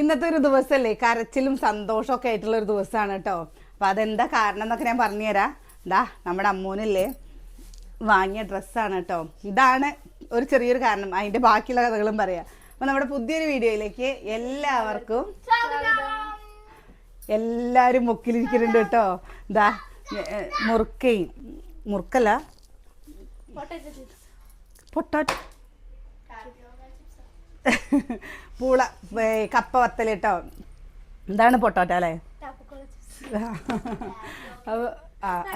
ഇന്നത്തെ ഒരു ദിവസമല്ലേ കരച്ചിലും സന്തോഷമൊക്കെ ആയിട്ടുള്ള ഒരു ദിവസമാണ് കേട്ടോ. അപ്പം അതെന്താ കാരണം എന്നൊക്കെ ഞാൻ പറഞ്ഞുതരാം. ഇതാ നമ്മുടെ അമ്മൂനില്ലേ വാങ്ങിയ ഡ്രസ്സാണ് കേട്ടോ. ഇതാണ് ഒരു ചെറിയൊരു കാരണം. അതിന്റെ ബാക്കിയുള്ള കഥകളും പറയാം. അപ്പം നമ്മുടെ പുതിയൊരു വീഡിയോയിലേക്ക് എല്ലാവർക്കും എല്ലാവരും മുക്കിലിരിക്കുന്നുണ്ട് കേട്ടോ. ഇതാ മുറുക്കയും മുറുക്കല്ല? പൊട്ടാറ്റോ. പൂള കപ്പ വത്തലിട്ടോ. എന്താണ് പൊട്ടാറ്റോ അല്ലേ?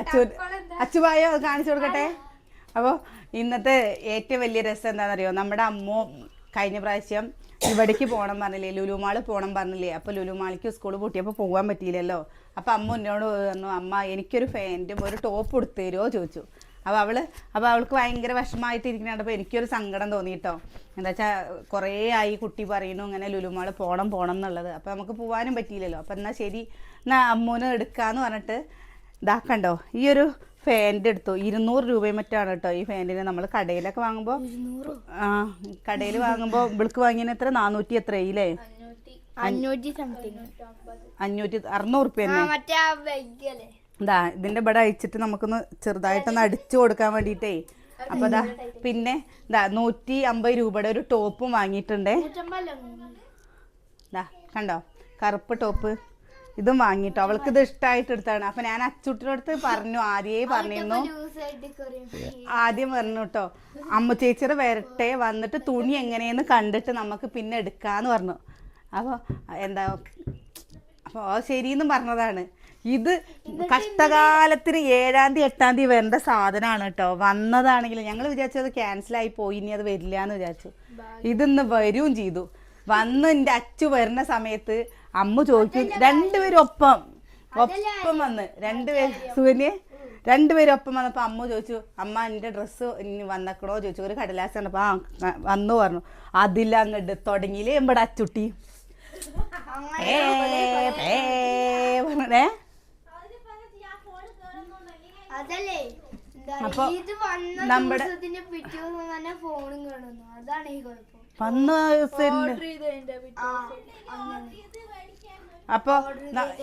അച്ചു അച്ചുവായോ കാണിച്ചു കൊടുക്കട്ടെ? അപ്പോൾ ഇന്നത്തെ ഏറ്റവും വലിയ രസം എന്താണെന്നറിയോ? നമ്മുടെ അമ്മോ കഴിഞ്ഞ പ്രാവശ്യം ഇവിടേക്ക് പോകണം പറഞ്ഞില്ലേ ലുലുമാൾ പോകണം പറഞ്ഞില്ലേ? അപ്പോൾ ലുലുമാളിക്ക് സ്കൂൾ പൂട്ടിയപ്പോൾ പോകാൻ പറ്റിയില്ലല്ലോ. അപ്പോൾ അമ്മ എന്നോട് പറഞ്ഞു അമ്മ എനിക്കൊരു ഫാന്റും ഒരു ടോപ്പ് എടുത്തു തരുമോ? ചോദിച്ചു. അപ്പോൾ അവൾ അപ്പോൾ അവൾക്ക് ഭയങ്കര വിഷമമായിട്ട് ഇരിക്കുന്നുണ്ടപ്പോൾ എനിക്കൊരു സങ്കടം തോന്നിയിട്ടോ എന്താ വെച്ചാൽ കുറേ ആയി കുട്ടി പറയുന്നു ഇങ്ങനെ ലുലുമാൾ പോണം പോണം എന്നുള്ളത്. അപ്പോൾ നമുക്ക് പോകാനും പറ്റിയില്ലല്ലോ. അപ്പോൾ എന്നാൽ ശരി എന്നാൽ അമ്മൂന് എടുക്കാന്ന് പറഞ്ഞിട്ട് ഇതാക്കണ്ടോ ഈ ഒരു ഫാന്റ് എടുത്തു. ഇരുന്നൂറ് രൂപയും മറ്റാണ് കേട്ടോ ഈ ഫാന്റിന് നമ്മൾ കടയിലൊക്കെ വാങ്ങുമ്പോൾ ആ കടയിൽ വാങ്ങുമ്പോൾ ഇവിൾക്ക് വാങ്ങിയതിന് എത്ര? നാനൂറ്റി എത്ര അഞ്ഞൂറ്റി സംതിങ് അഞ്ഞൂറ്റി അറുന്നൂറ് റുപ്യ ഇതാ ഇതിന്റെ ഇവിടെ അയച്ചിട്ട് നമുക്കൊന്ന് ചെറുതായിട്ടൊന്ന് അടിച്ചു കൊടുക്കാൻ വേണ്ടിയിട്ടേ അപ്പൊ ഇതാ പിന്നെ ഇതാ നൂറ്റി അമ്പത് രൂപയുടെ ഒരു ടോപ്പും വാങ്ങിയിട്ടുണ്ടേ. ഇതാ കണ്ടോ? കറുപ്പ് ടോപ്പ് ഇതും വാങ്ങിട്ടോ അവൾക്ക് ഇത് ഇഷ്ടമായിട്ട് എടുത്താണ്. അപ്പൊ ഞാൻ അച്ചുട്ടിനടുത്ത് പറഞ്ഞു ആദ്യേ പറഞ്ഞിരുന്നു. ആദ്യം പറഞ്ഞു കേട്ടോ അമ്മ ചേച്ചിയുടെ വരട്ടെ വന്നിട്ട് തുണി എങ്ങനെയെന്ന് കണ്ടിട്ട് നമുക്ക് പിന്നെ എടുക്കാന്ന് പറഞ്ഞു. അപ്പോൾ എന്താ അപ്പോൾ ശരിയെന്നും പറഞ്ഞതാണ്. ഇത് കഷ്ടകാലത്തിന് ഏഴാം തീയതി എട്ടാം തീയതി വരേണ്ട സാധനമാണ് കേട്ടോ. വന്നതാണെങ്കിൽ ഞങ്ങൾ വിചാരിച്ചത് ക്യാൻസലായി പോയി ഇനി അത് വരില്ല എന്ന് വിചാരിച്ചു ഇതിന്ന് വരും ചെയ്തു. വന്ന് എന്റെ അച്ചു വരുന്ന സമയത്ത് അമ്മ ചോദിക്കും രണ്ടുപേരും ഒപ്പം. ഒപ്പം വന്ന്. രണ്ടുപേരും സൂര്യ രണ്ടുപേരും ഒപ്പം വന്നപ്പോൾ അമ്മ ചോദിച്ചു അമ്മ എന്റെ ഡ്രസ്സ് ഇനി വന്നക്കണോ? ചോദിച്ചു. ഒരു കടലാസ് കണ്ടപ്പോൾ ആ വന്നു പറഞ്ഞു. അതില്ല അങ്ങോട്ട് തുടങ്ങിയില്ലേ എമ്പടെ അച്ചുട്ടി. ഏ, ഏ, പറഞ്ഞേ അതല്ലേ എന്താ അപ്പൊ ഇത് വന്ന നമ്മുടെ- ദിവസത്തിന്റെ പിറ്റേ ദിവസം തന്നെ ഫോണും കാണുന്നു അതാണ് ഈ കുഴപ്പം. വന്ന ദിവസം. അപ്പോൾ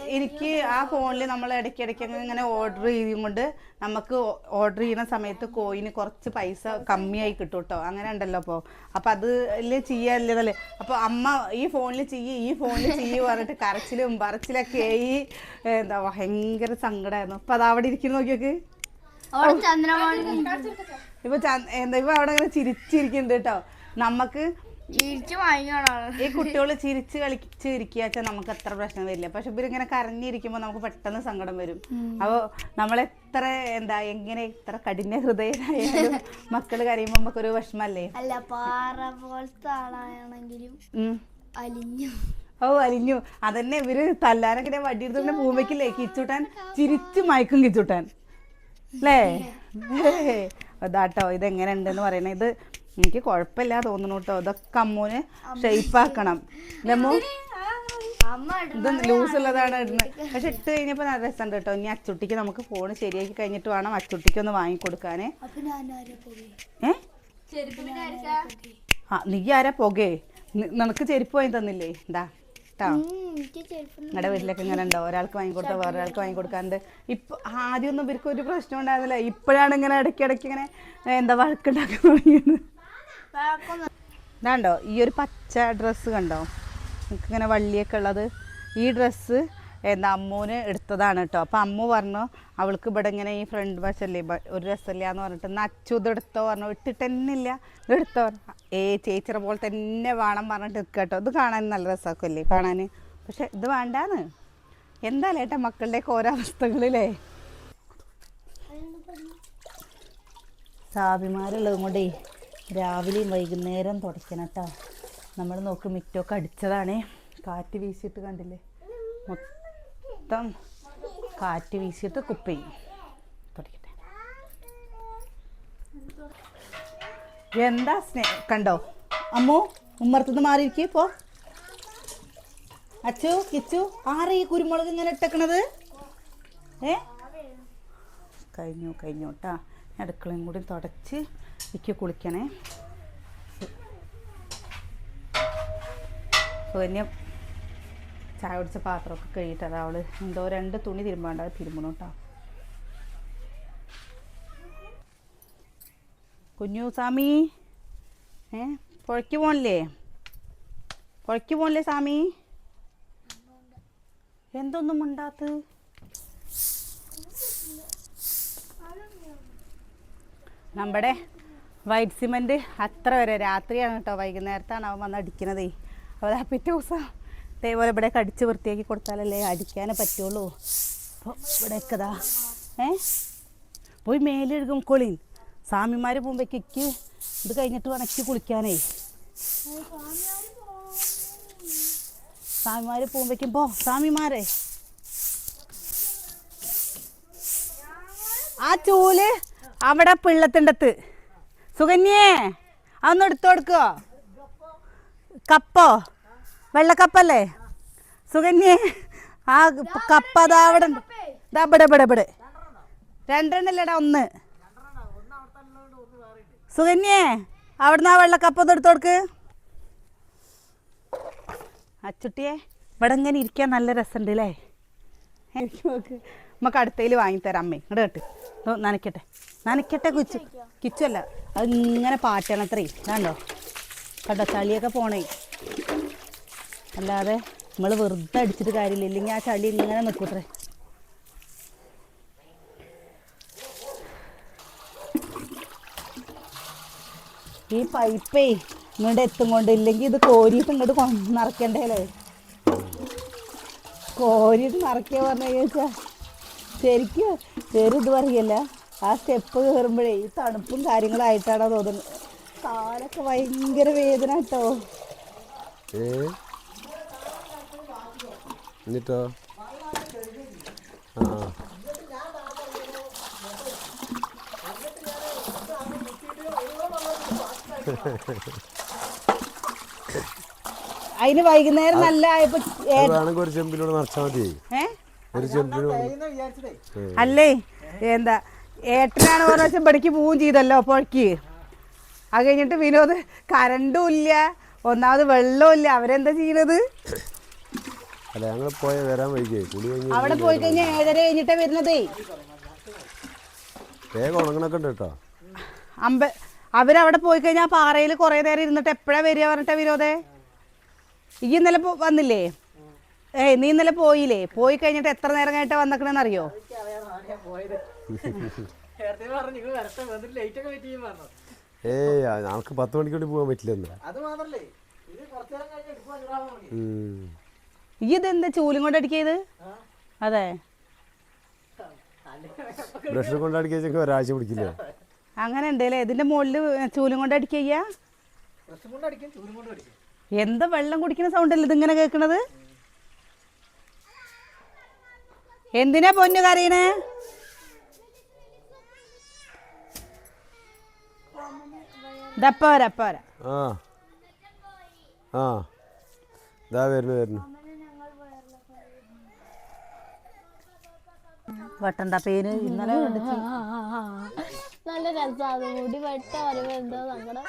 എനിക്ക് ആ ഫോണിൽ നമ്മൾ ഇടയ്ക്കിടയ്ക്ക് ഇങ്ങനെ ഓർഡർ ചെയ്യും കൊണ്ട് നമുക്ക് ഓർഡർ ചെയ്യുന്ന സമയത്ത് കോയിന് കുറച്ച് പൈസ കമ്മിയായി കിട്ടും കേട്ടോ അങ്ങനെ ഉണ്ടല്ലോ അപ്പോൾ അപ്പോൾ അതിൽ ചെയ്യാല്ലതല്ലേ അപ്പോൾ അമ്മ ഈ ഫോണിൽ ചെയ്യ് ഈ ഫോണിൽ ചെയ്യ് പറഞ്ഞിട്ട് കരച്ചിലും പറച്ചിലൊക്കെ ആയി എന്താ ഭയങ്കര സങ്കടമായിരുന്നു അപ്പോൾ അത് അവിടെ ഇരിക്കുന്നു നോക്കിയൊക്കെ. ഇപ്പൊ എന്താ ഇപ്പൊ അവിടെ ഇങ്ങനെ ചിരിച്ചിരിക്കുന്നുണ്ട് കേട്ടോ നമുക്ക് ഈ കുട്ടികൾ ചിരിച്ച് കളിച്ച് ഇരിക്കുക വെച്ചാൽ നമുക്ക് അത്ര പ്രശ്നം വരില്ല. പക്ഷെ ഇവരിങ്ങനെ കരഞ്ഞിരിക്കുമ്പോൾ നമുക്ക് പെട്ടെന്ന് സങ്കടം വരും. അപ്പോൾ നമ്മളെത്ര എന്താ എങ്ങനെ ഇത്ര കഠിന ഹൃദയരായാലും മക്കൾ കരയുമ്പോൾ നമുക്കൊരു വിഷമല്ലേ? അല്ല പാറ പോലത്തെ ആളാണെങ്കിലും അലിഞ്ഞു. ഓ അലിഞ്ഞു. അതന്നെ ഇവർ തല്ലാനൊക്കെ വടിയെടുത്തോണ്ട് പൂമ്പയ്ക്കില്ലേ കിച്ചൂട്ടാൻ ചിരിച്ചു മയക്കും കിച്ചൂട്ടാൻ. അല്ലേ അതാട്ടോ ഇതെങ്ങനെ ഉണ്ടെന്ന് പറയണേ ഇത് എനിക്ക് കുഴപ്പമില്ല തോന്നുന്നു കേട്ടോ. ഇതൊക്കെ അമ്മൂന് ഷെയ്പ്പാക്കണം അമ്മ. ഇത് ലൂസ് ഉള്ളതാണ് ഇടുന്നത് പക്ഷെ ഇട്ട് കഴിഞ്ഞപ്പോൾ നല്ല രസമുണ്ട് കേട്ടോ. ഇനി അച്ചുട്ടിക്ക് നമുക്ക് ഫോൺ ശരിയാക്കി കഴിഞ്ഞിട്ട് വേണം അച്ചുട്ടിക്ക് ഒന്ന് പോയി ഏ? ആ നീ ആരാ പോകേ? നിനക്ക് ചെരുപ്പ് വാങ്ങി തന്നില്ലേ? എന്താ കേട്ടോ നിങ്ങളുടെ വീട്ടിലൊക്കെ ഇങ്ങനെ ഉണ്ടോ? ഒരാൾക്ക് വാങ്ങിക്കൊടുത്താൽ വേറെ ഒരാൾക്ക് വാങ്ങിക്കൊടുക്കാണ്ട് ഇപ്പൊ ആദ്യമൊന്നും ഇവർക്ക് ഒരു പ്രശ്നം ഉണ്ടായിരുന്നില്ല. ഇപ്പോഴാണ് ഇങ്ങനെ ഇടയ്ക്കിടയ്ക്ക് ഇങ്ങനെ എന്താ വഴക്കുണ്ടാക്കാൻ തുടങ്ങിയത്? ഇതാണ്ടോ ഈ ഒരു പച്ച ഡ്രസ്സ് കണ്ടോ? ഇങ്ങനെ വള്ളിയൊക്കെ ഉള്ളത്. ഈ ഡ്രസ്സ് എന്താ അമ്മൂന് എടുത്തതാണ് കേട്ടോ അപ്പം അമ്മു പറഞ്ഞു അവൾക്ക് ഇവിടെ ഇങ്ങനെ ഈ ഫ്രണ്ട് വശല്ലേ ഒരു രസമില്ല എന്ന് പറഞ്ഞിട്ട് എന്നാൽ അച്ചു ഇത് എടുത്തോ? പറഞ്ഞു. ഇട്ടിട്ട് തന്നെ ഇല്ല എടുത്തോ. ഏ ചേച്ചിയുടെ പോലെ തന്നെ വേണം പറഞ്ഞിട്ട് നിൽക്കുക കേട്ടോ ഇത് കാണാൻ നല്ല രസമൊക്കെ അല്ലേ കാണാൻ പക്ഷെ ഇത് വേണ്ടാന്ന്. എന്താ ഏട്ടാ മക്കളുടെയൊക്കെ ഓരോ അവസ്ഥകളിലേ. സാബിമാരുള്ളതും കൊണ്ടേ രാവിലെയും വൈകുന്നേരം തുടയ്ക്കണം കേട്ടോ. നമ്മൾ നോക്ക് മിറ്റൊക്കെ അടിച്ചതാണേ. കാറ്റ് വീശിയിട്ട് കണ്ടില്ലേ? മൊത്തം കാറ്റ് വീശിയിട്ട് കുപ്പയും തുടയ്ക്കട്ടെ. എന്താ സ്നേ കണ്ടോ? അമ്മു ഉമ്മർത്തുനിന്ന് മാറിയിരിക്കും പോ. അച്ചു കിച്ചു ആരാ ഈ കുരുമുളക് ഇങ്ങനെ ഇട്ടേക്കണത്? ഏ? കഴിഞ്ഞു കഴിഞ്ഞു കേട്ടാ. അടുക്കളയും കൂടി തുടച്ച് എനിക്ക് കുളിക്കണേ. സുകന്യ ചായ കുടിച്ച പാത്രമൊക്കെ കഴുകിയിട്ടതാ അവൾ. എന്തോ രണ്ട് തുണി തിരുമ്പാണ്ട് അത് തിരുമ്പണം കേട്ടോ കുഞ്ഞു സാമി ഏ പുഴയ്ക്ക് പോണില്ലേ? പുഴയ്ക്ക് പോണില്ലേ സാമി എന്തൊന്നും ഉണ്ടാത്ത് നമ്മുടെ വൈറ്റ് സിമെന്റ് അത്ര വരെ. രാത്രിയാണ് കേട്ടോ വൈകുന്നേരത്താണ് അവൻ വന്ന് അടിക്കണതേ. അപ്പോൾ ആ പിറ്റേ ദിവസം ഇതേപോലെ ഇവിടെ കടിച്ച് വൃത്തിയാക്കി കൊടുത്താലല്ലേ അടിക്കാനേ പറ്റുള്ളൂ. അപ്പോൾ ഇവിടെ ഇതാ. ഏ? പോയി മേലെഴുകും കൊളീൻ. സ്വാമിമാർ പോകുമ്പോഴേക്ക് ഇത് കഴിഞ്ഞിട്ട് വണക്കി കുളിക്കാനേ. സ്വാമിമാർ പോകുമ്പോഴേക്കും പോ. സ്വാമിമാരെ. ആ ചൂൽ അവിടെ പിള്ളത്തിണ്ടത്ത് സുകന്യേ അതൊന്ന് എടുത്തു കൊടുക്കോ. കപ്പോ? വെള്ളക്കപ്പല്ലേ? സുകന്യേ ആ കപ്പ അതാ അവിടെ ഉണ്ട്. ദാ ഇവിടെ ഇവിടെ ഇവിടെ. രണ്ടെണ്ണല്ലേടാ ഒന്ന്. സുകന്യേ അവിടുന്ന് ആ വെള്ളക്കപ്പ ഒന്ന് എടുത്തു കൊടുക്ക്. അച്ചുട്ടിയെ ഇവിടെ ഇങ്ങനെ ഇരിക്കാൻ നല്ല രസമുണ്ട് അല്ലേ എനിക്ക് നോക്ക്. നമുക്ക് അടുത്തയിൽ വാങ്ങിത്തരാം അമ്മേ. ഇങ്ങോട്ട് കേട്ട്. നനയ്ക്കട്ടെ. നനയ്ക്കട്ടെ കുച്ചു. കിച്ചല്ല. അത് ഇങ്ങനെ പാറ്റണത്രേ. കണ്ടോ കണ്ടോ? ചളിയൊക്കെ പോണേ. അല്ലാതെ നമ്മൾ വെറുതെ അടിച്ചിട്ട് കാര്യമില്ല. ഇല്ലെങ്കിൽ ആ ചളി ഇങ്ങനെ നിൽക്കൂത്രേ ഈ പൈപ്പേ ഇങ്ങോട്ട് എത്തും കൊണ്ട് ഇല്ലെങ്കിൽ ഇത് കോരിയിട്ട് ഇങ്ങോട്ട് നിറയ്ക്കണ്ടേലേ കോരിയിട്ട് നിറയ്ക്കുക പറഞ്ഞു ചോദിച്ചാൽ ശരിക്കും വേറെ ഇത് പറയല്ല. ആ സ്റ്റെപ്പ് കയറുമ്പോഴേ ഈ തണുപ്പും കാര്യങ്ങളായിട്ടാണോ തോന്നുന്നത്. കാലൊക്കെ ഭയങ്കര വേദന കേട്ടോ. എന്നിട്ടോ? ആ. അതിന് വൈകുന്നേരം നല്ല ഒരു ചെമ്പിലൂടെ നിറച്ചാൽ മതി അല്ലേ? എന്താ? ഏട്ടനാണ് പറഞ്ഞ വെച്ചാൽ ഇവിടേക്ക് പോവും ചെയ്തല്ലോ പുഴയ്ക്ക് അത് കഴിഞ്ഞിട്ട് വിനോദ് കരണ്ടും ഇല്ല. ഒന്നാമത് വെള്ളവും ഇല്ല. അവരെന്താ ചെയ്യണത്? അല്ല ഞങ്ങൾ പോയ വരാൻ വൈകിയേ കുളി കഴിഞ്ഞ് അവിടെ പോയി കഴിഞ്ഞാൽ ഏഴര കഴിഞ്ഞിട്ടേ വരുന്നതേ. വേഗം ഉണങ്ങണൊക്കെ ഉണ്ട് കേട്ടോ. അമ്പ അവരവിടെ പോയി കഴിഞ്ഞാൽ പാറയിൽ കുറേ നേരം ഇരുന്നിട്ട് എപ്പോഴാ വരിക പറഞ്ഞിട്ടാ വിനോദേ? ഈ ഇന്നലെ പോ- വന്നില്ലേ? ഏയ് നീ ഇന്നലെ പോയില്ലേ? പോയി കഴിഞ്ഞിട്ട് എത്ര നേരം കഴിഞ്ഞിട്ട് വന്നേക്കണെന്ന് അറിയോ ഏയ് ആ, നമുക്ക് പത്ത് മണിക്ക് വേണ്ടി പോകാൻ പറ്റില്ലെന്ന്. ഉം. ഈ ഇതെന്താ ചൂലും കൊണ്ട് അടിക്കിയത്? അതെ. ബ്രഷ് കൊണ്ടടിക്കുക വെച്ചെങ്കിൽ ഒരാഴ്ച പിടിക്കില്ലേ. അങ്ങനെ ഉണ്ടല്ലേ? ഇതിന്റെ മുകളിൽ ചൂലും കൊണ്ട് അടിക്കുക? എന്താ വെള്ളം കുടിക്കുന്ന സൗണ്ട് അല്ലേ ഇതിങ്ങനെ കേൾക്കണത്? എന്തിനാ പൊന്നു കരയണേ? ദപ്പ വരാ അപ്പ വരാ ആ. ആ. ഇതാ വരുന്നു വരുന്നു. വട്ടണ്ട പേര് ഇന്നലെ നല്ല രസമാണ് മുടി വെട്ട പറയുമ്പോ എന്തോ സങ്കടം.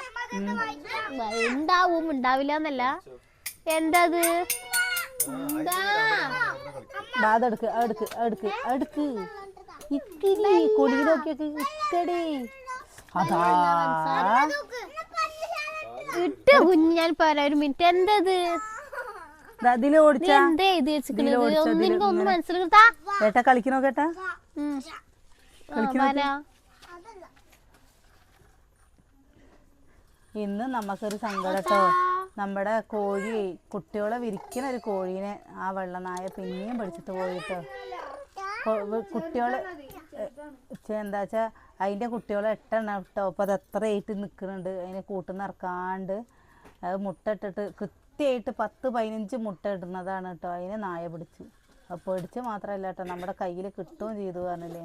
ഉണ്ടാവും ഉണ്ടാവില്ല എന്നല്ല എന്തത് എന്താ? അതെടുക്ക് അതെടുക്ക് അതെടുക്ക് അതെടുക്ക് ഇക്കിടി കൊടി നോക്കിയൊക്കെ ഇക്കടി. അതാ. ഇട്ട കുഞ്ഞ് ഞാൻ പറയാം ഒരു മിനിറ്റ്. എന്തത്? ഓടിച്ച. എന്താ എഴുതി ഒന്നും എനിക്ക് ഒന്നും. മനസ്സിലാക്കാ ഏട്ടാ കളിക്കണോ കേട്ടാ? ഇന്ന് നമുക്കൊരു സങ്കടട്ടോ. നമ്മുടെ കോഴി കുട്ടികളെ വിരിക്കണ ഒരു കോഴീനെ ആ വെള്ളനായ പിന്നെയും പിടിച്ചിട്ട് പോയിട്ടോ. കുട്ടികളെ എന്താ വെച്ചാ അതിന്റെ കുട്ടികളെ എട്ടെണ്ണം കേട്ടോ അപ്പൊ അത് എത്ര ആയിട്ട് നിൽക്കുന്നുണ്ട് അതിനെ കൂട്ടുന്ന ഇറക്കാണ്ട് അത് മുട്ട ഇട്ടിട്ട് കൃത്യമായിട്ട് പത്ത് പതിനഞ്ച് മുട്ട ഇടുന്നതാണ് കേട്ടോ അതിനെ നായ പിടിച്ചു. അപ്പോൾ പിടിച്ച് മാത്രമല്ല കേട്ടോ നമ്മുടെ കയ്യിൽ കിട്ടുകയും ചെയ്തു പറഞ്ഞില്ലേ.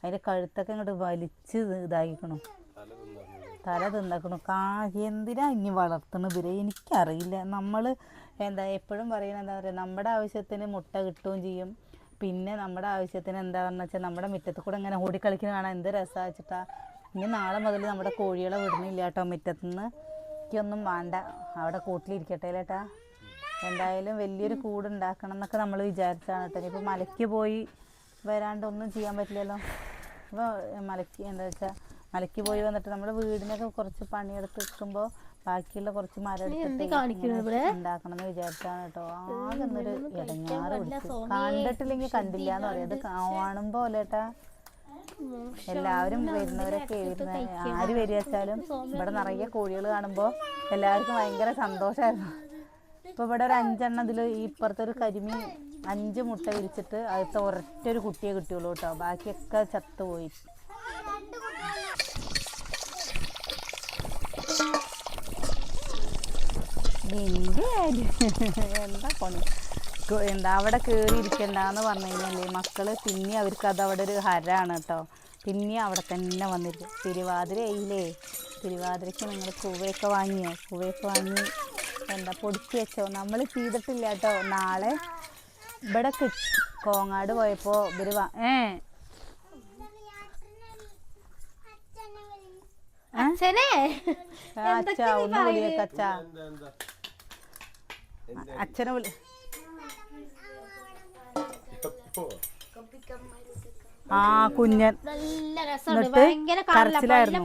അതിന്റെ കഴുത്തൊക്കെ ഇങ്ങോട്ട് വലിച്ച് ഇതാക്കിക്കണം. തല തിന്നക്കണു. കാ എന്തിനാ ഇനി വളർത്തുന്നത് ഇവരെ എനിക്കറിയില്ല. നമ്മൾ എന്താ എപ്പോഴും പറയുന്നത് എന്താ പറയുക നമ്മുടെ ആവശ്യത്തിന് മുട്ട കിട്ടുകയും ചെയ്യും. പിന്നെ നമ്മുടെ ആവശ്യത്തിന് എന്താണെന്ന് വെച്ചാൽ നമ്മുടെ മുറ്റത്ത് കൂടെ ഇങ്ങനെ ഓടിക്കളിക്കുന്ന കാണാൻ എന്ത് രസമാണ് വെച്ചിട്ടാ ഇനി നാളെ മുതൽ നമ്മുടെ കോഴികളെ വിടണില്ല കേട്ടോ മുറ്റത്തുനിന്ന് എനിക്കൊന്നും വേണ്ട. അവിടെ കൂട്ടിലിരിക്കട്ടെ ചേട്ടാ എന്തായാലും വലിയൊരു കൂട് ഉണ്ടാക്കണം എന്നൊക്കെ നമ്മൾ വിചാരിച്ചാണ് കേട്ടോ. ഇനിയിപ്പോൾ മലയ്ക്ക് പോയി വരാണ്ട് ഒന്നും ചെയ്യാൻ പറ്റില്ലല്ലോ. അപ്പോൾ മലയ്ക്ക് എന്താ വെച്ചാൽ മലയ്ക്ക് പോയി വന്നിട്ട് നമ്മുടെ വീടിനൊക്കെ കുറച്ച് പണിയെടുത്ത് വെക്കുമ്പോൾ ബാക്കിയുള്ള കുറച്ച് മരം ഉണ്ടാക്കണം എന്ന് വിചാരിച്ചാണ് കേട്ടോ. ആകെ എന്നൊരു ഇടങ്ങാറ് പിടിച്ചു. കണ്ടിട്ടില്ലെങ്കിൽ കണ്ടില്ല എന്ന് പറയും. അത് കാണുമ്പോ അല്ലേട്ടാ എല്ലാവരും വരുന്നവരൊക്കെ വരുന്ന ആര് വരിക വെച്ചാലും ഇവിടെ നിറയെ കോഴികൾ കാണുമ്പോൾ എല്ലാവർക്കും ഭയങ്കര സന്തോഷമായിരുന്നു. ഇപ്പൊ ഇവിടെ ഒരു അഞ്ചെണ്ണം ഇതിൽ ഈ ഇപ്പുറത്തെ ഒരു കരിമീൻ അഞ്ച് മുട്ട വിരിച്ചിട്ട് അടുത്ത ഒരൊറ്റ ഒരു കുട്ടിയെ കിട്ടിയുള്ളൂ കേട്ടോ. ബാക്കിയൊക്കെ ചത്തുപോയി. നിന്റെ കാര്യം എന്താ? പണി എന്താ അവിടെ കയറി ഇരിക്കണ്ടെന്ന് പറഞ്ഞു കഴിഞ്ഞാൽ മക്കൾ പിന്നെ അവർക്ക് അത് അവിടെ ഒരു ഹരാണ് കേട്ടോ. പിന്നെ അവിടെ തന്നെ വന്നിരിക്കും. തിരുവാതിര ഇല്ലേ തിരുവാതിരയ്ക്ക് നിങ്ങൾ കൂവയൊക്കെ വാങ്ങിയോ? കൂവയൊക്കെ വാങ്ങി എന്താ പൊടിച്ച് വെച്ചോ? നമ്മൾ ചെയ്തിട്ടില്ല കേട്ടോ. നാളെ ഇവിടെ കോങ്ങാട് പോയപ്പോൾ ഇവർ വാ ഏ? അച്ഛനെ? അച്ഛാ ഒന്ന് വിളിയൊക്കെ അച്ഛാ. അച്ഛനെ വിളി ആ കുഞ്ഞൻ. നല്ല രസമുണ്ട്. എന്നിട്ട് ഭയങ്കര നല്ല കരച്ചിലായിരുന്നു.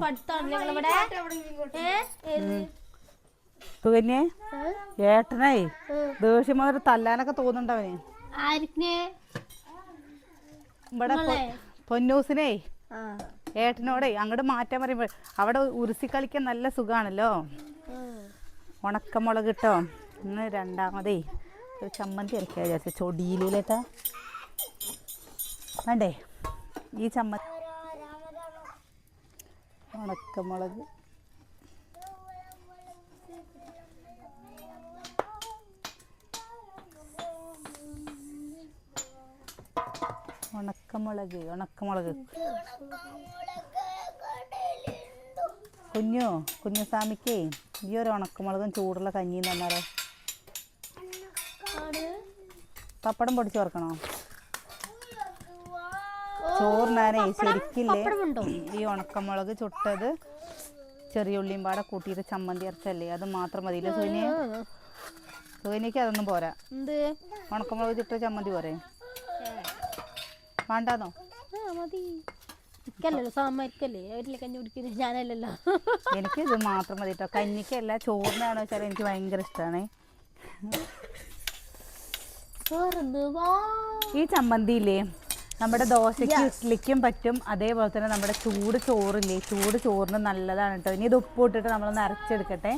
സുകന്യെ ഏ? ഏട്ടനേ ദേഷ്യം മുതൽ തല്ലാനൊക്കെ തോന്നുന്നുണ്ടവന് ആരിനെ ഇവിടെ പൊന്നൂസിനെ ഏട്ടനോടെ അങ്ങോട്ട് മാറ്റാൻ പറയുമ്പോൾ അവിടെ ഉരുസി കളിക്കാൻ നല്ല സുഖാണല്ലോ. ഉണക്കമുളക് കിട്ടോ ഇന്ന് രണ്ടാമതേ ഒരു ചമ്മന്തി അരയ്ക്കാൻ വിചാരിച്ചു. ചൊടിയിലേട്ടാ വേണ്ടേ? ഈ ചമ്മന്തി ഉണക്കമുളക്. ഉണക്കമുളക് ഉണക്കമുളക്. കുഞ്ഞു കുഞ്ഞുസ്വാമിക്കേ ഈ ഒരു ഉണക്കമുളകും ചൂടുള്ള കഞ്ഞിയും തന്നാലോ. പപ്പടം പൊടിച്ച് ചേർക്കണോ? ചോറിനാനേ ശരിക്കില്ലേ? ഈ ഉണക്കമുളക് ചുട്ടത് ചെറിയ ഉള്ളിയും പാടെ കൂട്ടിയിട്ട് ചമ്മന്തി അരച്ചല്ലേ? അത് മാത്രം മതി സുകന്യ സുകന്യക്ക് അതൊന്നും പോരാ. ഉണക്കമുളക് ചുട്ട ചമ്മന്തി പോരെ? വേണ്ടാന്നോ? എനിക്ക് ഇത് മാത്രം മതി കേട്ടോ കഞ്ഞിക്കല്ല ചോറിനാണോ വെച്ചാൽ എനിക്ക് ഭയങ്കര ഇഷ്ടമാണ് ഈ ചമ്മന്തിയില്ലേ നമ്മുടെ ദോശയ്ക്ക് ഇഡ്ലിക്കും പറ്റും. അതേപോലെ തന്നെ നമ്മുടെ ചൂട് ചോറില്ലേ ചൂട് ചോറിന് നല്ലതാണ് കേട്ടോ ഇനി ഇത് ഉപ്പ് ഇട്ടിട്ട് നമ്മളൊന്ന് അരച്ചെടുക്കട്ടെ.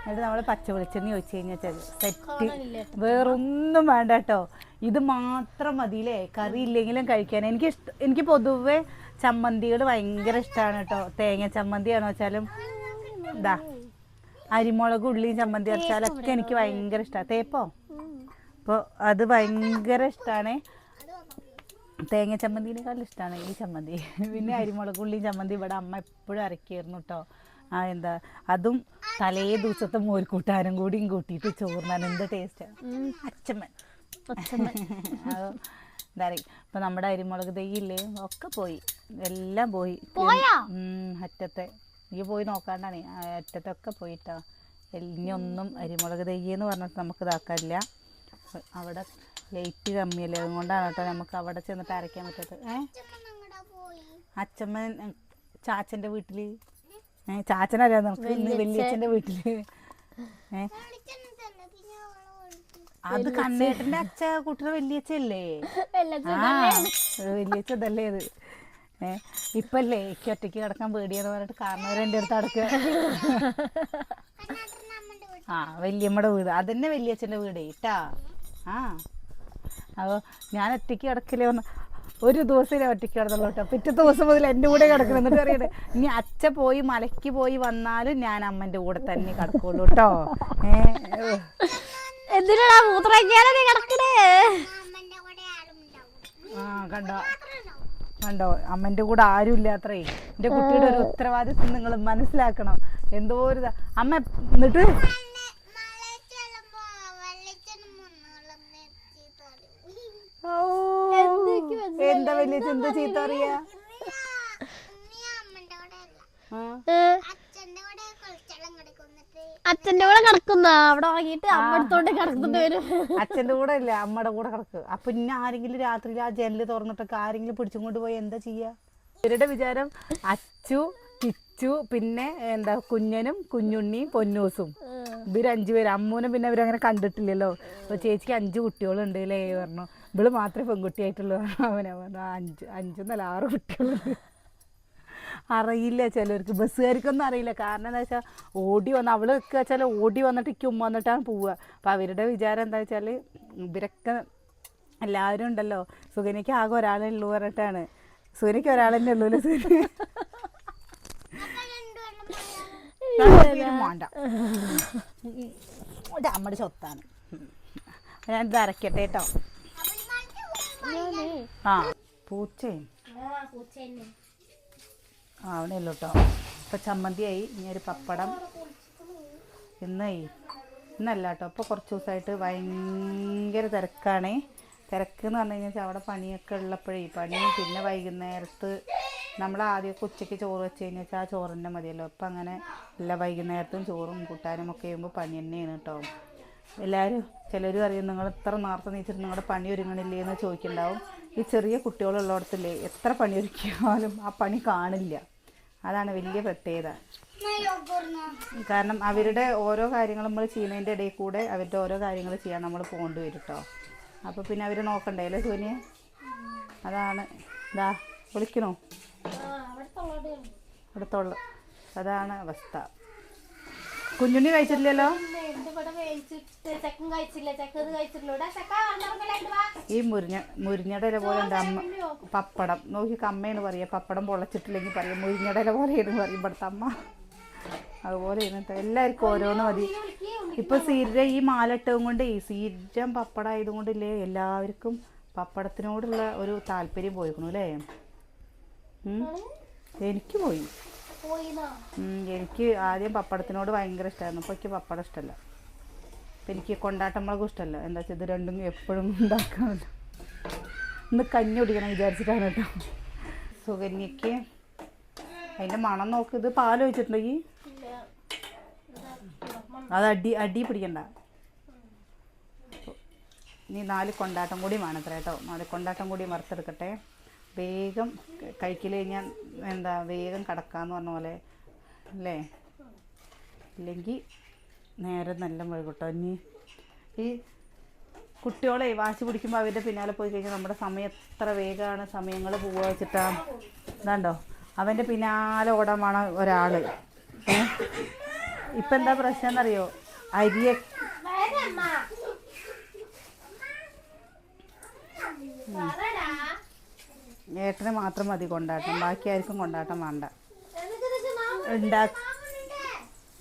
എന്നിട്ട് നമ്മൾ പച്ച വെളിച്ചെണ്ണ ഒഴിച്ച് കഴിഞ്ഞാൽ സെറ്റ് വേറൊന്നും വേണ്ട കേട്ടോ ഇത് മാത്രം മതിയില്ലേ? കറി ഇല്ലെങ്കിലും കഴിക്കാൻ. എനിക്ക് ഇഷ്ട എനിക്ക് പൊതുവെ ചമ്മന്തികൾ ഭയങ്കര ഇഷ്ടമാണ് കേട്ടോ തേങ്ങ ചമ്മന്തി ആണോ വെച്ചാലും. ഇതാ അരിമുളക് ഉള്ളിയും ചമ്മന്തി അരച്ചാലൊക്കെ എനിക്ക് ഭയങ്കര ഇഷ്ടമാണ് തേപ്പോ? അപ്പോൾ അത് ഭയങ്കര ഇഷ്ടമാണ് തേങ്ങ ചമ്മന്തിനേക്കാളും ഇഷ്ടമാണ് ഈ ചമ്മന്തി. പിന്നെ അരിമുളക് ഉള്ളിയും ചമ്മന്തി ഇവിടെ അമ്മ എപ്പോഴും അരക്കിയായിരുന്നു കേട്ടോ ആ എന്താ അതും തലേ ദിവസത്തെ മോരിക്കൂട്ടാനും കൂടിയും കൂട്ടിയിട്ട് ചോറിനാൻ എന്ത് ടേസ്റ്റാണ് അച്ചമ്മൻ. അച്ഛമ്മ അത് എന്താ പറയുക ഇപ്പം നമ്മുടെ അരിമുളക് തെയ്യില്ലേ ഒക്കെ പോയി. എല്ലാം പോയി. അറ്റത്തെ. ഈ പോയി നോക്കാണ്ടാണ്. അറ്റത്തൊക്കെ പോയിട്ടോ. ഇനിയൊന്നും അരിമുളക് തെയ്യെന്ന് പറഞ്ഞിട്ട് നമുക്ക് ഇതാക്കാനില്ല. അപ്പൊ അവിടെ ലൈറ്റ് കമ്മിയല്ലേ? അതുകൊണ്ടാണ് കേട്ടോ നമുക്ക് അവിടെ ചെന്നിട്ട് അരയ്ക്കാൻ പറ്റാത്തത്. ഏ? അച്ഛമ്മൻ ഉം, ചാച്ചന്റെ വീട്ടിൽ ഏ ചാച്ചനറിയാം നമുക്ക് ഇന്ന് വലിയച്ഛന്റെ വീട്ടിൽ ഏ? അത് കണ്ണേട്ടന്റെ അച്ഛ കുട്ടിയുടെ വലിയച്ഛല്ലേ ആ വലിയച്ഛ ഇതല്ലേ ഇത്. ഏ ഇപ്പല്ലേ എനിക്ക് ഒറ്റയ്ക്ക് കിടക്കാൻ പേടിയെന്ന് പറഞ്ഞിട്ട് കാരണവരെ എന്റെ അടുത്ത് അടക്കുക ആ വല്യമ്മയുടെ വീട്. അതന്നെ വല്യച്ഛന്റെ വീട് കേട്ടാ ആ. അപ്പോൾ ഞാൻ ഒറ്റയ്ക്ക് കിടക്കില്ലേ ഒന്ന് ഒരു ദിവസം ഒറ്റയ്ക്ക് കിടന്നുള്ളൂ കേട്ടോ. പിറ്റേ ദിവസം മുതൽ എന്റെ കൂടെ കിടക്കണം എന്നിട്ട് അറിയണേ ഇനി അച്ഛ പോയി മലയ്ക്ക് പോയി വന്നാലും ഞാൻ അമ്മന്റെ കൂടെ തന്നെ കിടക്കുള്ളൂ കേട്ടോ. എന്തിനാ മൂത്രയ്ക്കാനെ നീ കിടക്കണേ? ആ കണ്ടോ? കണ്ടോ? അമ്മന്റെ കൂടെ ആരും ഇല്ലാത്രേ. എന്റെ കുട്ടിയുടെ ഒരു ഉത്തരവാദിത്വം നിങ്ങൾ മനസ്സിലാക്കണം. എന്തോ ഒരു അമ്മ എന്നിട്ട്? വലിയ ചിന്ത ചീത്ത അറിയാ അച്ഛന്റെ കൂടെ കിടക്കുന്ന? അവിടെ വാങ്ങിയിട്ട് അമ്മ എടുത്തോണ്ട് അച്ഛന്റെ വരും. കൂടെ അല്ല അമ്മയുടെ കൂടെ കിടക്കുക അപ്പൊ ഇന്ന ആരെങ്കിലും രാത്രിയിൽ ആ ജനൽ തുറന്നിട്ടൊക്കെ ആരെങ്കിലും പിടിച്ചും കൊണ്ട് പോയി എന്താ ചെയ്യാ? ഇവരുടെ വിചാരം അച്ചു കിച്ചു പിന്നെ എന്താ കുഞ്ഞനും കുഞ്ഞുണ്ണിയും പൊന്നൂസും. ഇവർ അഞ്ചു അമ്മൂനും അമ്മൂനെ പിന്നെ ഇവരങ്ങനെ കണ്ടിട്ടില്ലല്ലോ. അപ്പൊ ചേച്ചിക്ക് അഞ്ചു കുട്ടികളുണ്ട് അല്ലേ പറഞ്ഞു. ഇവൾ മാത്രമേ പെൺകുട്ടിയായിട്ടുള്ളൂ. അവനെ പറഞ്ഞു "ആ, അഞ്ച് അഞ്ചെന്നല്ല ആറ് കുട്ടികളുണ്ട്. അറിയില്ല ചിലർക്ക് ബസ്സുകാർക്കൊന്നും അറിയില്ല. കാരണം എന്താ വെച്ചാൽ ഓടി വന്ന് അവളൊക്കെ വെച്ചാൽ ഓടി വന്നിട്ട് ഇക്ക് ഉമ്മ വന്നിട്ടാണ് പോവുക. അപ്പോൾ അവരുടെ വിചാരം എന്താ വെച്ചാൽ ഇവരൊക്കെ എല്ലാവരും ഉണ്ടല്ലോ. സുഗനിക്ക് ആകെ ഒരാളേ ഉള്ളൂ പറഞ്ഞിട്ടാണ്. സുഗനിക്ക് ഒരാളെന്നെ ഉള്ളൂ അല്ലേ സുഗനി? വേണ്ട ചൊത്താണ് അമ്മയുടെ സ്വത്താണ്. ഞാൻ ഇത് അരക്കട്ടെ കേട്ടോ. ആ. പൂച്ചയും ആ അവിടെ ഉള്ളു കേട്ടോ ഇപ്പം ചമ്മന്തിയായി. ഇനി ഒരു പപ്പടം. ഇന്നേ. ഇന്നല്ല കേട്ടോ ഇപ്പോൾ കുറച്ച് ദിവസമായിട്ട് ഭയങ്കര തിരക്കാണേ. തിരക്ക് എന്ന് പറഞ്ഞു കഴിഞ്ഞാൽ അവിടെ പണിയൊക്കെ ഉള്ളപ്പോഴേ പണി പിന്നെ വൈകുന്നേരത്ത് നമ്മൾ ആദ്യമൊക്കെ ഉച്ചയ്ക്ക് ചോറ് വെച്ച് കഴിഞ്ഞാൽ ആ ചോറ് തന്നെ മതിയല്ലോ. ഇപ്പം അങ്ങനെ എല്ലാ വൈകുന്നേരത്തും ചോറും കൂട്ടാനും ഒക്കെ ചെയ്യുമ്പോൾ പണി തന്നെയാണ് കേട്ടോ എല്ലാവരും ചിലർ അറിയും നിങ്ങൾ എത്ര നേരത്തെ നീച്ചിട്ട് നിങ്ങളുടെ പണി ഒരുങ്ങണില്ലേ എന്ന് ചോദിക്കുന്നുണ്ടാവും ഈ ചെറിയ കുട്ടികളുള്ളിടത്തില്ലേ എത്ര പണി ഒരുക്കിയാലും ആ പണി കാണില്ല. അതാണ് വലിയ പ്രത്യേകത. കാരണം അവരുടെ ഓരോ കാര്യങ്ങൾ നമ്മൾ ചെയ്യുന്നതിന്റെ ഇടയിൽ കൂടെ അവരുടെ ഓരോ കാര്യങ്ങൾ ചെയ്യാൻ നമ്മൾ പോകേണ്ടി വരും കേട്ടോ അപ്പോൾ പിന്നെ അവർ നോക്കണ്ടേ അല്ലേ സോനിയ? അതാണ്. ഇതാ വിളിക്കണോ? അടുത്തുള്ള അതാണ് അവസ്ഥ. കുഞ്ഞുണ്ണി കഴിച്ചിട്ടില്ലല്ലോ? ഈ മുരിഞ്ഞ മുരിഞ്ഞടല പോലെ ഉണ്ട് അമ്മ. പപ്പടം. നോക്കി അമ്മയാണ് പറയുക. പപ്പടം പൊളച്ചിട്ടില്ലെങ്കിൽ പറയും. മുരിഞ്ഞടല പോലെ പോലെയാണ് പറയും ഇവിടുത്തെ അമ്മ. അതുപോലെ ഇരുന്നിട്ട് എല്ലാവർക്കും ഓരോന്ന് മതി. ഇപ്പൊ സീര ഈ മാലട്ടവും കൊണ്ട് ഈ സീരം പപ്പടം ആയതുകൊണ്ടില്ലേ എല്ലാവർക്കും പപ്പടത്തിനോടുള്ള ഒരു താല്പര്യം പോയിക്കണു അല്ലേ? എനിക്ക് പോയി. എനിക്ക് ആദ്യം പപ്പടത്തിനോട് ഭയങ്കര ഇഷ്ടമായിരുന്നു അപ്പോൾ എനിക്ക് പപ്പടം ഇഷ്ടമല്ല അപ്പം എനിക്ക് കൊണ്ടാട്ടം മുളകും ഇഷ്ടമല്ല എന്താ വെച്ചാൽ ഇത് രണ്ടും എപ്പോഴും ഉണ്ടാക്കാമല്ലോ ഇന്ന് കഞ്ഞി കുടിക്കണം വിചാരിച്ചിട്ടാണ് കേട്ടോ. സുകന്യക്ക് അതിന്റെ മണം നോക്ക്. ഇത് പാൽ ഒഴിച്ചിട്ടുണ്ടെങ്കിൽ അത് അടി അടി പിടിക്കണ്ട. ഇനി നാല് കൊണ്ടാട്ടം കൂടി വേണം കേട്ടോ. നാല് കൊണ്ടാട്ടം കൂടി വറുത്തെടുക്കട്ടെ. വേഗം കഴിക്കൽ കഴിഞ്ഞാൽ എന്താ വേഗം കടക്കാന്ന് പറഞ്ഞ പോലെ അല്ലേ? ഇല്ലെങ്കിൽ നേരെ നല്ല മുഴുകട്ടോ. ഇനി ഈ കുട്ടികളെ വാശി പിടിക്കുമ്പോൾ അവരുടെ പിന്നാലെ പോയി കഴിഞ്ഞാൽ നമ്മുടെ സമയം എത്ര വേഗമാണ് സമയങ്ങൾ പോവുക വെച്ചിട്ടാ. ഇതാണ്ടോ? അവന്റെ പിന്നാലെ ഓടാൻ വേണം ഒരാൾ ഇപ്പം എന്താ പ്രശ്നം എന്നറിയോ അരിയെ ഏട്ടന് മാത്രം മതി കൊണ്ടാട്ടം. ബാക്കി ആർക്കും കൊണ്ടാട്ടം വേണ്ട. ഉണ്ടാ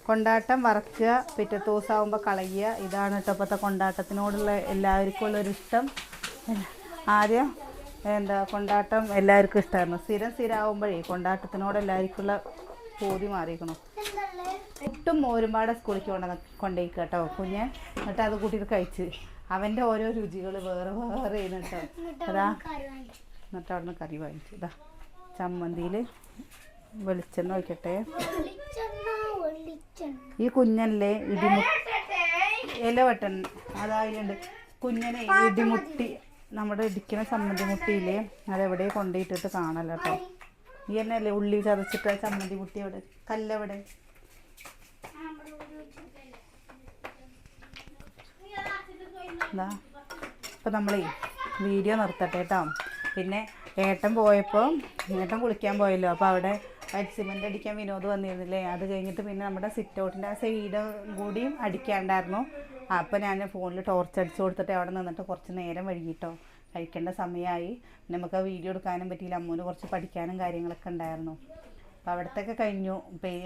കൊണ്ടാട്ടം വറക്കുക പിറ്റത്തെ ദിവസം ആകുമ്പോൾ കളയുക. ഇതാണ് കേട്ടോ ഇപ്പോഴത്തെ കൊണ്ടാട്ടത്തിനോടുള്ള എല്ലാവർക്കും ഉള്ളൊരു ഇഷ്ടം. ആദ്യം എന്താ കൊണ്ടാട്ടം എല്ലാവർക്കും ഇഷ്ടമായിരുന്നു സ്ഥിരം സ്ഥിരമാകുമ്പോഴേ കൊണ്ടാട്ടത്തിനോട് എല്ലാവർക്കും ഉള്ള പൂതി മാറിയിരിക്കണം ഒട്ടും ഒരുപാട് സ്കൂളിലേക്ക് കൊണ്ട കൊണ്ടേക്ക് കേട്ടോ കുഞ്ഞ്. എന്നിട്ട് അത് കൂട്ടിയിട്ട് കഴിച്ച്. അവന്റെ ഓരോ രുചികൾ വേറെ വേറെ ചെയ്യുന്നുണ്ടോ അതാ. എന്നിട്ട് അവിടുന്ന് കറി വാങ്ങിച്ചു. ഇതാ ചമ്മന്തിയിൽ വെളിച്ചെണ്ണ ഒഴിക്കട്ടെ. ഈ കുഞ്ഞല്ലേ ഇടിമുട്ടി ഇല വെട്ടൻ അതായത് കുഞ്ഞനെ ഇടിമുട്ടി നമ്മുടെ ഇടിക്കുന്ന ചമ്മന്തി മുട്ടിയില്ലേ അതെവിടെ കൊണ്ടുപോയിട്ടിട്ട് കാണല്ലോ കേട്ടോ ഈ തന്നെയല്ലേ ഉള്ളി ചതച്ചിട്ട് ചമ്മന്തി മുട്ടി എവിടെ? കല്ലെവിടെ? ഇപ്പം നമ്മളേ വീഡിയോ നിർത്തട്ടെ കേട്ടോ പിന്നെ ഏട്ടൻ പോയപ്പോൾ ഏട്ടൻ കുളിക്കാൻ പോയല്ലോ. അപ്പോൾ അവിടെ വൈറ്റ് സിമെന്റ് അടിക്കാൻ വിനോദ് വന്നിരുന്നില്ലേ? അത് കഴിഞ്ഞിട്ട് പിന്നെ നമ്മുടെ സിറ്റ് ഔട്ടിന്റെ ആ സൈഡ് കൂടിയും അടിക്കാണ്ടായിരുന്നു. അപ്പോൾ ഞാൻ ഫോണിൽ ടോർച്ച് അടിച്ചു കൊടുത്തിട്ട് അവിടെ നിന്നിട്ട് കുറച്ച് നേരം വൈകിട്ടോ. കഴിക്കേണ്ട സമയമായി നമുക്ക് ആ വീഡിയോ എടുക്കാനും പറ്റിയില്ല. അമ്മൂന് കുറച്ച് പഠിക്കാനും കാര്യങ്ങളൊക്കെ ഉണ്ടായിരുന്നു. അപ്പോൾ അവിടത്തൊക്കെ കഴിഞ്ഞു.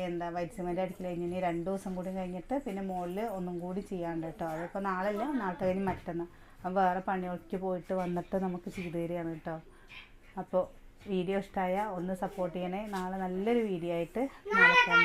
എന്താ വൈറ്റ് സിമെന്റ് അടിക്കൽ കഴിഞ്ഞ് രണ്ട് ദിവസം കൂടി കഴിഞ്ഞിട്ട് പിന്നെ മുകളിൽ ഒന്നും കൂടി ചെയ്യാണ്ട് കേട്ടോ. അതിപ്പോൾ നാളല്ല? നാളത്തെ കഴിഞ്ഞ് മറ്റന്നാൾ വേറെ പണിയൊക്കെ പോയിട്ട് വന്നിട്ട് നമുക്ക് ചെയ്തു തരികയാണ് കേട്ടോ. അപ്പോൾ വീഡിയോ ഇഷ്ടമായ ഒന്ന് സപ്പോർട്ട് ചെയ്യണേ. നാളെ നല്ലൊരു വീഡിയോ ആയിട്ട് നടക്കാം.